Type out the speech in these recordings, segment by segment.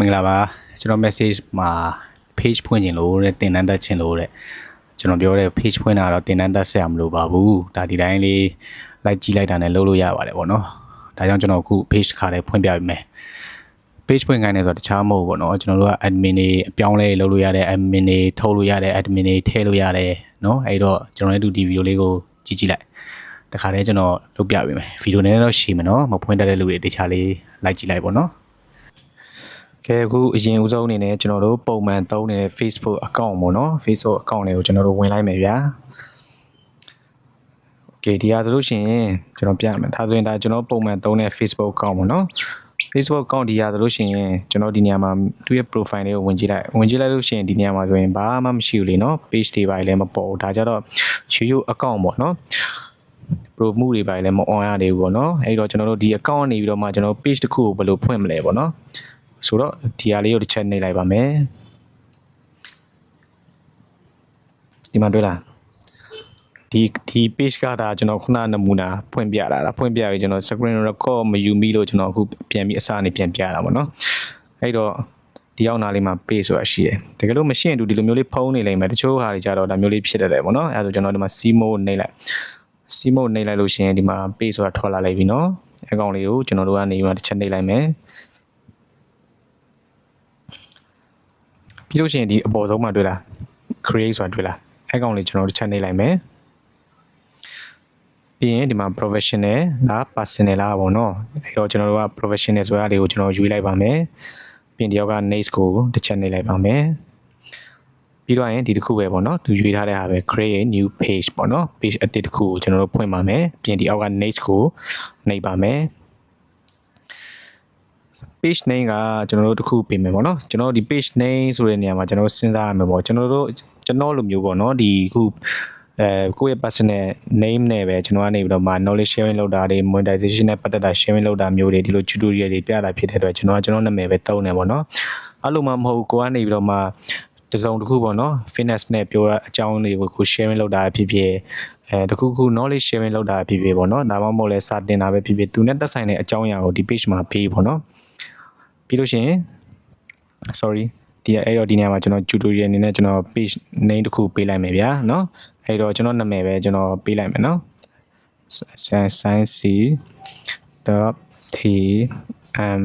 မင်္ဂလာပါကျွန်တော် message မှာ page ဖွင့်ခြင်းလို့တဲ့တင်တန်းတက်ခြင်းလို့တဲ့ကျွန်တော်ပြောတဲ့ page ဖွင့်တာတော့တင်တန်းတက်ဆက်ရမလို့ပါဘူးဒါဒီတိုင်းလေးလိုက်ကြည့်လိုက်တာနဲ့လုပ်လို့ရပါတယ်ပေါ့နော်ဒါကြောင့်ကျွန်တော်အခု page တစ်ခါလေးဖွင့်ပြပေးမယ် page ဖွင့်ခိုင်းနေဆိုတော့တခြားမဟုတ်ဘူးပေါ့နော်ကျွန်တော်တို့က admin တွေအပြောင်းလဲလုပ်လို့ရတဲ့ admin တွေထုတ်လို့ရတဲ့ admin တွေထည့်လို့ရတယ်နော်အဲ့တော့ကျွန်တော်လည်းဒီ video လေးကိုကြည့်ကြည့်လိုက်တခါတည်းကျွန်တော်လုပ်ပြပေးမယ်ဗီဒီယိုနည်းနည်းတော့ရှည်မယ်နော်မဖွင့်တတ်တဲ့လူတွေတခြားလေးလိုက်ကြည့်လိုက်ပေါ့နော် ကဲအခုအရင်ဦးဆုံးအနေနဲ့ကျွန်တော်တို့ပုံမှန်သုံးနေတဲ့ Facebook account ပေါ့နော် Facebook account လေးကိုကျွန်တော်တို့ဝင်လိုက်မယ်ဗျာ Okay ဒီဟာဆိုလို့ရှိရင်ကျွန်တော်ပြမယ်ဒါဆိုရင်ဒါကျွန်တော်ပုံမှန်သုံးတဲ့ Facebook account ပေါ့နော် Facebook account ဒီဟာဆိုလို့ရှိရင်ကျွန်တော်ဒီနေရာမှာသူ့ရဲ့ profile လေးကိုဝင်ကြည့်လိုက်ဝင်ကြည့်လိုက်လို့ရှိရင်ဒီနေရာမှာဆိုရင်ဘာမှမရှိဘူးလေနော် page တွေပါလည်းမပေါ်ဘူးဒါကြတော့ YouTube account ပေါ့နော် pro မှုတွေပါလည်းမ on ရသေးဘူးပေါ့နော်အဲ့တော့ကျွန်တော်တို့ဒီ account နေပြီးတော့မှကျွန်တော် page တစ်ခုကိုဘယ်လိုဖွင့်မလဲပေါ့နော် ဆိုတော့ဒီဟာလေးကိုတစ်ချက်နှိပ်လိုက်ပါမယ်ဒီမှာတွေ့လားဒီဒီ page ကဒါကျွန်တော်ခုနနမူနာဖွင့်ပြတာလားဖွင့်ပြပြီးကျွန်တော် screen record မယူမိလို့ကျွန်တော်အခုပြန်ပြီးအစားနေပြန်ပြတာပေါ့နော်အဲ့တော့ဒီရောက်နာလေးမှာ page ဆိုတာရှိတယ်တကယ်လို့မရှင်းတူဒီလိုမျိုးလေးဖုံးနေလိမ့်မယ်တချို့ဟာတွေကြတော့ဒါမျိုးလေးဖြစ်တတ်တယ်ပေါ့နော်အဲ့ဒါဆိုကျွန်တော်ဒီမှာ C mode နှိပ်လိုက် C mode နှိပ်လိုက်လို့ရှိရင်ဒီမှာ page ဆိုတာထွက်လာလိုက်ပြီနော်အကောင့်လေးကိုကျွန်တော်တို့ကနေဒီမှာတစ်ချက်နှိပ်လိုက်မယ် ပြီးလို့ရှိရင်ဒီအပေါ်ဆုံးမှာတွေ့လား create ဆိုတာတွေ့လားအဲကောင်လေးကျွန်တော်တို့ချက်နှိပ်လိုက်မယ်ပြီးရင်ဒီမှာ professional လား personal လားပေါ့နော်အဲတော့ကျွန်တော်တို့က professional ဆိုတာလေးကိုကျွန်တော်ရွေးလိုက်ပါမယ်ပြီးရင်ဒီယောက်က next ကိုတစ်ချက်နှိပ်လိုက်ပါမယ်ပြီးတော့ရင်ဒီတစ်ခုပဲပေါ့နော်သူရွေးထားတဲ့ဟာပဲ create a new page ပေါ့နော် page အသစ်တစ်ခုကိုကျွန်တော်တို့ဖွင့်ပါမယ်ပြီးရင်ဒီအောက်က next ကိုနှိပ်ပါမယ် page name ကကျွန်တော်တို့တစ်ခုပြင်မယ်ပေါ့နော်ကျွန်တော်ဒီ page name ဆိုတဲ့နေရာမှာကျွန်တော်စဉ်းစားရမယ်ပေါ့ကျွန်တော်တို့ကျွန်တော်လိုမျိုးပေါ့နော်ဒီခုအဲကိုယ့်ရဲ့ personal name နဲ့ပဲကျွန်တော်ကနေပြီးတော့မှ knowledge sharing လုပ်တာတွေ monetization နဲ့ပတ်သက်တာ sharing လုပ်တာမျိုးတွေဒီလို tutorial တွေပြတာဖြစ်တဲ့အတွက်ကျွန်တော်ကကျွန်တော်နာမည်ပဲတုံးနေပေါ့နော်အဲ့လိုမှမဟုတ်ကိုကနေပြီးတော့မှတစုံတစ်ခုပေါ့နော် fitness နဲ့ပြောတာအကြောင်းတွေကိုကို sharing လုပ်တာဖြစ်ဖြစ်အဲတခုခု knowledge sharing လုပ်တာဖြစ်ဖြစ်ပေါ့နော်ဒါမှမဟုတ်လဲစာတင်တာပဲဖြစ်ဖြစ်သူနဲ့သက်ဆိုင်တဲ့အကြောင်းအရာကိုဒီ page မှာပေးပေါ့နော် ပြီးလို့ရှိရင် sorry ဒီအဲ့တော့ဒီနေရာမှာကျွန်တော် tutorial အနေနဲ့ကျွန်တော် page name တစ်ခုပေးလိုက်မယ်ဗျာเนาะအဲ့တော့ကျွန်တော်နာမည်ပဲကျွန်တော်ပေးလိုက်မယ်เนาะ science dot t m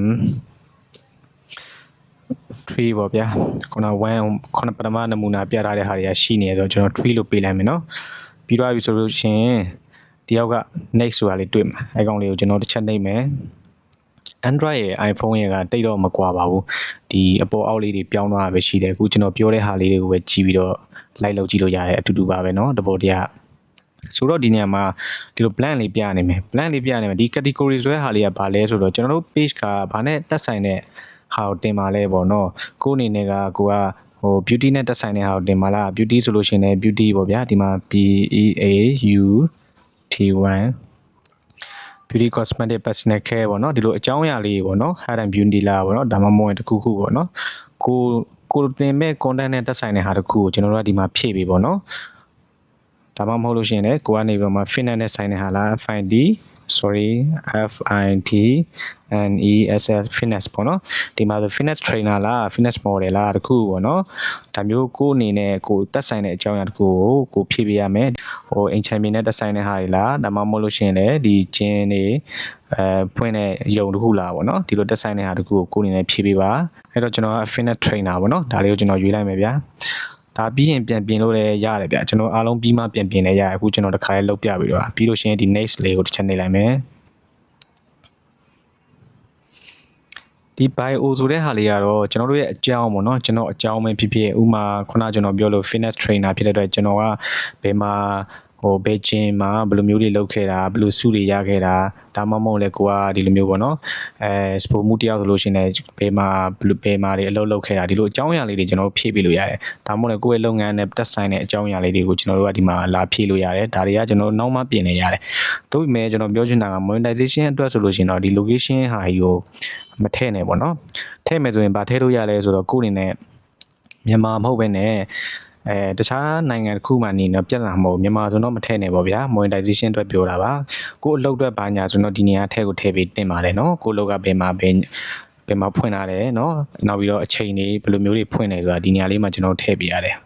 3ပေါ့ဗျာခုန1ခုနပထမနမူနာပြထားတဲ့ဟာတွေကရှိနေဆိုတော့ကျွန်တော်3လို့ပေးလိုက်မယ်เนาะပြီးတော့ပြီဆိုလို့ရှိရင်တယောက်က next ဆိုတာလေးတွေ့မှာအဲကောင်လေးကိုကျွန်တော်တစ်ချက်နှိပ်မယ် Android ရဲ့ iPhone ရဲ့ကတိတ်တော့မကွာပါဘူးဒီအပေါ်အောက်လေးတွေပြောင်းသွားတာပဲရှိတယ်အခုကျွန်တော်ပြောတဲ့ဟာလေးတွေကိုပဲကြည့်ပြီးတော့လိုက်လုပ်ကြည့်လို့ရတယ်အတူတူပါပဲเนาะတဘောတရားဆိုတော့ဒီနေရာမှာဒီလို plan လေးပြနေမယ် plan လေးပြနေမယ်ဒီ category ဆိုတဲ့ဟာလေးကဘာလဲဆိုတော့ကျွန်တော်တို့ page ကဘာနဲ့တက်ဆိုင်တဲ့ဟာကိုတင်ပါလဲပေါ့နော်ကိုယ်အနေနဲ့ကကိုကဟို beauty နဲ့တက်ဆိုင်တဲ့ဟာကိုတင်ပါလား beauty ဆိုလို့ရှိရင်လည်း beauty ပေါ့ဗျာဒီမှာ B E A U T 1 beauty cosmetic personal care ပေါ့နော်ဒီလိုအကြောင်းအရာလေးပေါ့နော် hair and beauty လာပေါ့နော်ဒါမှမဟုတ်ရင်တစ်ခုခုပေါ့နော်ကိုကိုတင်မဲ့ content နဲ့တက်ဆိုင်တဲ့ဟာတစ်ခုကိုကျွန်တော်တို့ကဒီမှာဖြည့်ပေးပေါ့နော်ဒါမှမဟုတ်လို့ရှိရင်လည်းကိုကနေပြီးတော့မှ fitness နဲ့ဆိုင်တဲ့ဟာလား FID sorry F I T N E S L fitness ပေါ့နော်ဒီမှာဆို fitness trainer လား fitness model လားတခုပေါ့နော်ဒါမျိုးကိုအနေနဲ့ကိုတက်ဆိုင်တဲ့အကြောင်းအရာတခုကိုကိုဖြည့်ပေးရမယ်ဟိုအင်ချန်ပီယံနဲ့တက်ဆိုင်တဲ့ဟာတွေလားဒါမှမဟုတ်လို့ရှိရင်လည်းဒီဂျင်းတွေအဲဖွင့်တဲ့ယုံတခုလားပေါ့နော်ဒီလိုတက်ဆိုင်တဲ့ဟာတခုကိုကိုအနေနဲ့ဖြည့်ပေးပါအဲ့တော့ကျွန်တော်က fitness trainer ပေါ့နော်ဒါလေးကိုကျွန်တော်ရွေးလိုက်မယ်ဗျာ ဒါပြီးရင်ပြန်ပြင်လို့လည်းရတယ်ဗျကျွန်တော်အားလုံးပြီးမှပြန်ပြင်လည်းရတယ်အခုကျွန်တော်တစ်ခါလေးလုပ်ပြပြီးတော့ပြီးလို့ရှိရင်ဒီ next လေးကိုတစ်ချက်နှိပ်လိုက်မယ်ဒီ bio ဆိုတဲ့ဟာလေးကတော့ကျွန်တော်တို့ရဲ့အကြောင်းပေါ့နော်ကျွန်တော်အကြောင်းပဲဖြစ်ဖြစ်ဥမာခုနကျွန်တော်ပြောလို့ fitness trainer ဖြစ်တဲ့အတွက်ကျွန်တော်ကဘယ်မှာ ဟိုဘယ်ဂျင်မှာဘယ်လိုမျိုးတွေလုပ်ခဲ့တာဘယ်လိုစုတွေရခဲ့တာဒါမှမဟုတ်လဲကိုကဒီလိုမျိုးပေါ့နော်အဲစပိုမှုတယောက်ဆိုလို့ရှိရင်လည်းဘယ်မှာဘယ်လိုဘယ်မှာတွေအလုပ်လုပ်ခဲ့တာဒီလိုအကြောင်းအရာလေးတွေကျွန်တော်တို့ဖြည့်ပေးလို့ရတယ်ဒါမှမဟုတ်လဲကိုယ့်ရဲ့လုပ်ငန်းနဲ့တက်ဆိုင်တဲ့အကြောင်းအရာလေးတွေကိုကျွန်တော်တို့ကဒီမှာလာဖြည့်လို့ရတယ်ဒါတွေကကျွန်တော်တို့နောက်မှပြင်နေရတယ်သို့ပေမဲ့ကျွန်တော်ပြောချင်တာက monetization အတွက်ဆိုလို့ရှိရင်တော့ဒီ location ဟာကြီးကိုမထည့်နဲ့ပေါ့နော်ထည့်မယ်ဆိုရင်ဗာထည့်လို့ရလဲဆိုတော့ကိုယ့်အနေနဲ့မြန်မာမဟုတ်ဘဲနဲ့ အဲတခြားနိုင်ငံတစ်ခုမှနေတော့ပြဿနာမဟုတ်မြန်မာဆိုတော့မထည့်နဲ့ပေါ့ဗျာ monetization အတွက်ပြောတာပါကိုအလုပ်အတွက်ဘာညာဆိုတော့ဒီနေရာထဲကိုထည့်ပြီးတင်ပါတယ်နော်ကိုအလုပ်ကဘယ်မှာဘယ် ဘယ်မှာဖွင့်လာတယ်เนาะနောက်ပြီးတော့အချိန်တွေဘယ်လိုမျိုးတွေဖွင့်နေဆိုတာဒီနေရာလေးမှာကျွန်တော်ထည့်ပေးရတယ်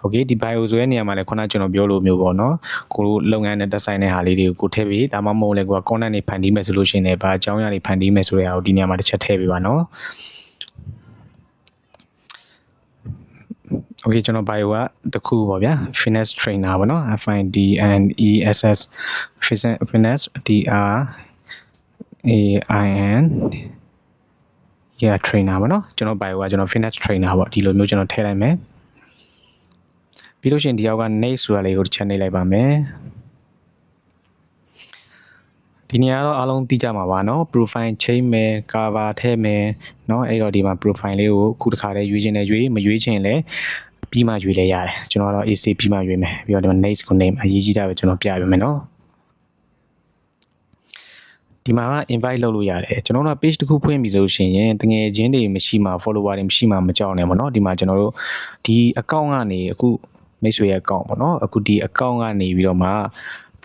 โอเคဒီ bio ဆိုတဲ့နေရာမှာလည်းခုနကကျွန်တော်ပြောလို့မျိုးပေါ့เนาะကိုတို့လုပ်ငန်းနဲ့သက်ဆိုင်တဲ့ဟာလေးတွေကိုကိုထည့်ပေးဒါမှမဟုတ်လည်းကိုက content တွေဖန်တီးမယ်ဆိုလို့ရှိရင်လည်းဘာအကြောင်းအရာတွေဖန်တီးမယ်ဆိုတဲ့ဟာကိုဒီနေရာမှာတစ်ချက်ထည့်ပေးပါเนาะ โอเคကျွန်တော် bio ကတစ်ခုပေါ့ဗျာ fitness trainer ပေါ့နော် F I D N E S S fitness fitness D R A I N yeah trainer ပေါ့နော်ကျွန်တော် bio ကကျွန်တော် fitness trainer ပေါ့ဒီလိုမျိုးကျွန်တော်ထည့်လိုက်မယ်ပြီးလို့ရှိရင်ဒီယောက်က name ဆိုတာလေးကိုတစ်ချက်နှိပ်လိုက်ပါမယ်ဒီနေရာတော့အားလုံးသိကြမှာပါเนาะ profile ချိန်မယ် cover ထည့်မယ်เนาะအဲ့တော့ဒီမှာ profile လေးကိုခုတစ်ခါတည်းရွေးချင်တယ်ရွေးမရွေးချင်လည်း ပြီးမှရွေးလဲရတယ်ကျွန်တော်ကတော့ AC ပြီးမှရွေးမယ်ပြီးတော့ဒီမှာ next ကို name အရေးကြီးတာပဲကျွန်တော်ပြပေးမယ်နော်ဒီမှာက invite လုပ်လို့ရတယ်ကျွန်တော်တို့က page တစ်ခုဖွင့်ပြီဆိုလို့ရှိရင်တငယ်ချင်းတွေမရှိမှ follower တွေမရှိမှမကြောက်နဲ့ပေါ့နော်ဒီမှာကျွန်တော်တို့ဒီ account ကနေအခုမိတ်ဆွေရဲ့ account ပေါ့နော်အခုဒီ account ကနေပြီးတော့မှ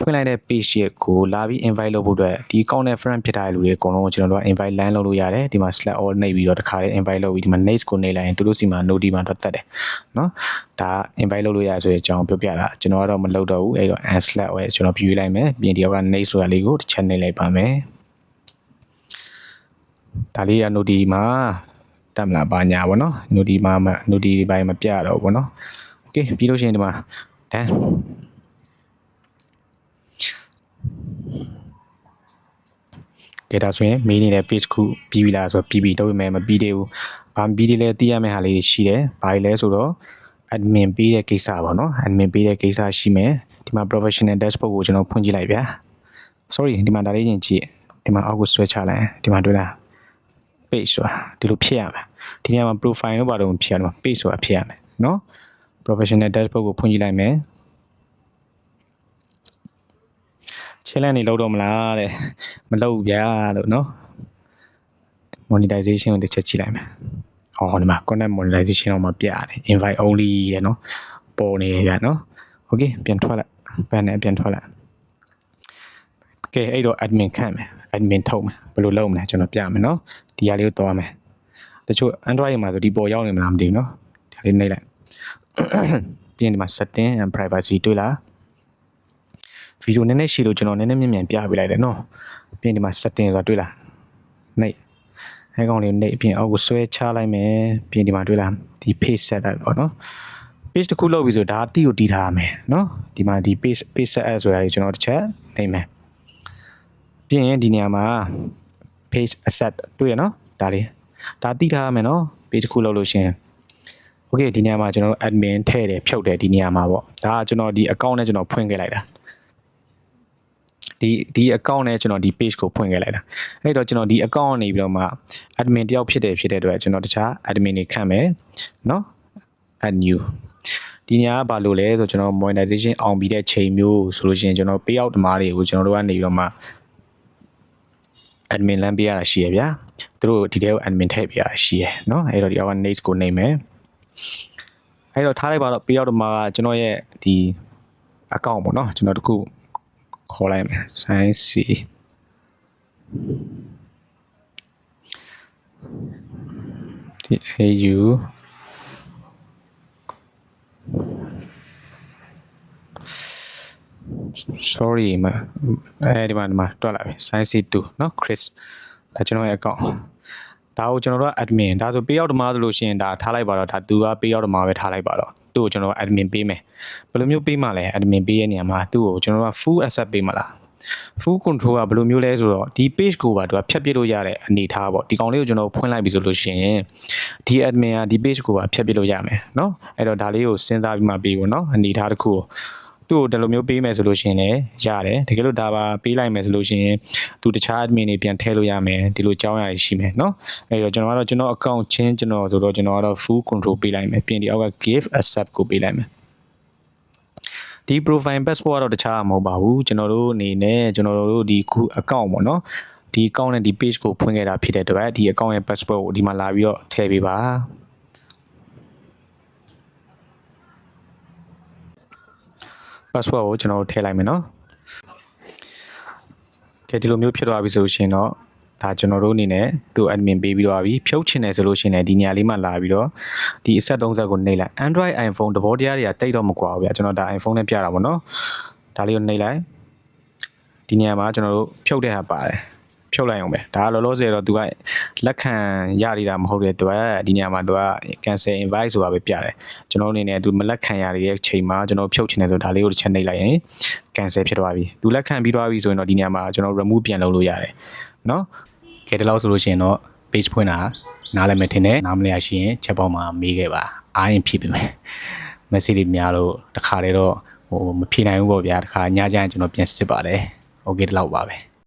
ဖွင့်လိုက်တဲ့ page ရဲ့ကိုလာပြီး invite လုပ်ဖို့အတွက်ဒီ account နဲ့ friend ဖြစ်ထားတဲ့လူတွေအကုန်လုံးကိုကျွန်တော်တို့က invite line လုပ်လို့ရတယ်ဒီမှာ slash all နှိပ်ပြီးတော့တခါလေး invite လုပ်ပြီးဒီမှာ next ကိုနှိပ်လိုက်ရင်သူတို့စီမှာ node မှာတော့တက်တယ်เนาะဒါ invite လုပ်လို့ရဆိုတဲ့အကြောင်းပြောပြတာကျွန်တော်ကတော့မလုပ်တော့ဘူးအဲ့တော့ and slash ပဲကျွန်တော်ပြရွေးလိုက်မယ်ပြင်ဒီယောက်က next ဆိုတာလေးကိုတစ်ချက်နှိပ်လိုက်ပါမယ်ဒါလေးက node မှာတက်မလားပါညာပေါ့เนาะ node မှာ node ဒီပိုင်းမပြတော့ဘူးပေါ့เนาะ okay ပြီးလို့ရှိရင်ဒီမှာ done ကဲဒါဆိုရင်မေးနေတဲ့ page ခုပြီးပြီလားဆိုတော့ပြီးပြီတော့ပြင်မယ်မပြီးသေးဘူး။ဘာမပြီးသေးလဲသိရမယ့်ဟာလေးရှိတယ်။ဘာလဲဆိုတော့ admin ပေးတဲ့ကိစ္စပေါ့နော်။ admin ပေးတဲ့ကိစ္စရှိမယ်။ဒီမှာ professional dashboard ကိုကျွန်တော်ဖွင့်ကြည့်လိုက်ဗျာ။ sorry ဒီမှာဒါလေးချင်းကြည့်။ဒီမှာအောက်ကိုဆွဲချလိုက်။ဒီမှာတွေ့လား။ page ဆိုတာဒီလိုဖြစ်ရမယ်။ဒီနေရာမှာ profile လို့ပါတော့ဖြစ်ရမှာ page ဆိုတာဖြစ်ရမယ်နော်။ professional dashboard ကိုဖွင့်ကြည့်လိုက်မယ်။ ရှင်းလန်းနေလောက်တော့မလားတဲ့မလောက်ဗျာလို့နော် monetization ကိုတစ်ချက်ကြည့်လိုက်မယ်ဟောဒီမှာ content monetization တော့မပြရတယ် invite only ရဲ့နော်ပေါ်နေရနော် okay ပြန်ထွက်လိုက်ဘန်နဲ့ပြန်ထွက်လိုက်ကဲအဲ့တော့ admin ခန့်မယ် admin ထုတ်မယ်ဘယ်လိုလုပ်မလဲကျွန်တော်ပြမယ်နော်ဒီဟာလေးကိုသွားမယ်တချို့ android မှာဆိုဒီပေါ်ရောက်နေမလားမသိဘူးနော်ဒီဟာလေးနှိပ်လိုက်ပြီးရင်ဒီမှာ setting and privacy တွေ့လား ဗီဒီယိုနည်းနည်းရှည်လို့ကျွန်တော်နည်းနည်းမြန်မြန်ပြပေးလိုက်တယ်နော်ပြီးရင်ဒီမှာ setting ဆိုတာတွေ့လားနှိပ်အဲကောင်လေးနှိပ်ပြီးရင်အောက်ကိုဆွဲချလိုက်မယ်ပြီးရင်ဒီမှာတွေ့လားဒီ page set ပေါ့နော် page တစ်ခုလုပ်ပြီဆိုဒါအတိကိုတီးထားရမယ်နော်ဒီမှာဒီ page page set ဆိုတာကြီးကျွန်တော်တစ်ချက်နှိပ်မယ်ပြီးရင်ဒီနေရာမှာ page asset တွေ့ရနော်ဒါလေးဒါတီးထားရမယ်နော် page တစ်ခုလုပ်လို့ရှင်โอเคဒီနေရာမှာကျွန်တော်တို့ admin ထည့်တယ်ဖြုတ်တယ်ဒီနေရာမှာပေါ့ဒါကကျွန်တော်ဒီ account နဲ့ကျွန်တော်ဖွင့်ခဲ့လိုက်တာ ဒီဒီ account နဲ့ကျွန်တော်ဒီ page ကိုဖွင့်ခဲ့လိုက်တာအဲ့တော့ကျွန်တော်ဒီ account ကနေပြီးတော့မှ admin တယောက်ဖြစ်တယ်ဖြစ်တဲ့အတွက်ကျွန်တော်တခြား admin တွေခန့်မယ်เนาะ add new ဒီနေရာကဘာလို့လဲဆိုကျွန်တော် monetization အောင်ပြီးတဲ့ချိန်မျိုးဆိုလို့ရှိရင်ကျွန်တော် payout တမားတွေကိုကျွန်တော်တို့ကနေပြီးတော့မှ admin လမ်းပေးရတာရှိရဗျာသူတို့ဒီတဲကို admin ထည့်ပေးရတာရှိရเนาะအဲ့တော့ဒီအောက်က next ကိုနှိပ်မယ်အဲ့တော့ထားလိုက်ပါတော့ payout တမားကကျွန်တော်ရဲ့ဒီ account ပေါ့เนาะကျွန်တော်တခု ခေါ်လိုက်မယ် sin c ဒီ au sorry မအဲဒီမှာဒီမှာတွက်လိုက်ပြီ sin c2 เนาะ chris ဒါကျွန်တော်ရဲ့ account ဒါကိုကျွန်တော်တို့က admin ဒါဆို payout တမားဆိုလို့ရှိရင်ဒါထားလိုက်ပါတော့ဒါသူက payout တမားပဲထားလိုက်ပါတော့ သူ့ကိုကျွန်တော် admin ပေးမယ်ဘယ်လိုမျိုးပေးမှလဲ admin ပေးရဲ့နေရာမှာသူ့ကိုကျွန်တော်တို့က full asset ပေးမှာလား full control ကဘယ်လိုမျိုးလဲဆိုတော့ဒီ page ကိုပါသူကဖြတ်ပစ်လို့ရတဲ့အနေထားပေါ့ဒီကောင်လေးကိုကျွန်တော်ဖွင့်လိုက်ပြီဆိုလို့ရှိရင်ဒီ admin ကဒီ page ကိုပါဖြတ်ပစ်လို့ရမယ်เนาะအဲ့တော့ဒါလေးကိုစဉ်းစားပြီးမှပေးဖို့เนาะအနေထားတစ်ခုကို သူ့ကိုဒီလိုမျိုးပေးမယ်ဆိုလို့ရှိရင်လည်းရတယ်တကယ်လို့ဒါပါပေးလိုက်မယ်ဆိုလို့ရှိရင်သူတခြား admin တွေပြန်ထည့်လို့ရမယ်ဒီလိုကြောင်းရည်ရှိမယ်เนาะအဲ့တော့ကျွန်တော်ကတော့ကျွန်တော် account ချင်းကျွန်တော်ဆိုတော့ကျွန်တော်ကတော့ full control ပေးလိုက်မယ်ပြင်ဒီအောက်က give accept ကိုပေးလိုက်မယ်ဒီ profile passport ကတော့တခြားမဟုတ်ပါဘူးကျွန်တော်တို့အနေနဲ့ကျွန်တော်တို့ဒီခု account ပေါ့နော်ဒီ account နဲ့ဒီ page ကိုဖွင့်ခဲ့တာဖြစ်တဲ့အတွက်ဒီ account ရဲ့ passport ကိုဒီမှာလာပြီးတော့ထည့်ပေးပါ password ကိုကျွန်တော်တို့ထည့်လိုက်မယ်နော်ကဲဒီလိုမျိုးဖြစ်သွားပြီဆိုရှင်တော့ဒါကျွန်တော်တို့အနေနဲ့သူ့ admin ပေးပြီးတော့ပြီဖြုတ်ချင်တယ်ဆိုလို့ရှိရင်လည်းဒီညလေးမှလာပြီးတော့ဒီအဆက်30ကိုနှိပ်လိုက် Android iPhone တဘောတရားတွေကတိတ်တော့မကွာဘူးဗျာကျွန်တော်ဒါ iPhone နဲ့ပြတာပေါ့နော်ဒါလေးကိုနှိပ်လိုက်ဒီညမှာကျွန်တော်တို့ဖြုတ်တဲ့ဟာပါတယ် ဖြုတ်လိုက်အောင်ပဲဒါကလောလောဆယ်တော့သူကလက်ခံရရတာမဟုတ်တဲ့သူကဒီညမှာသူက cancel invite ဆိုတာပဲပြတယ်ကျွန်တော်အနေနဲ့သူမလက်ခံရတဲ့ချိန်မှာကျွန်တော်ဖြုတ်ချင်တယ်ဆိုဒါလေးကိုတစ်ချက်နှိပ်လိုက်ရင် cancel ဖြစ်သွားပြီသူလက်ခံပြီးသွားပြီဆိုရင်တော့ဒီညမှာကျွန်တော် remove ပြန်လုပ်လို့ရတယ်နော်ကဲဒီလောက်ဆိုလို့ရှိရင်တော့ page ဖွင့်တာနားလည်မယ်ထင်တယ်နားမလည်ရရှိရင် chat box မှာမေးခဲ့ပါအားရင်ဖြည့်ပေးမယ် message တွေများလို့တခါတည်းတော့ဟိုမဖြေနိုင်ဘူးပေါ့ဗျာတခါညကျရင်ကျွန်တော်ပြန်စစ်ပါတယ် okay ဒီလောက်ပါပဲ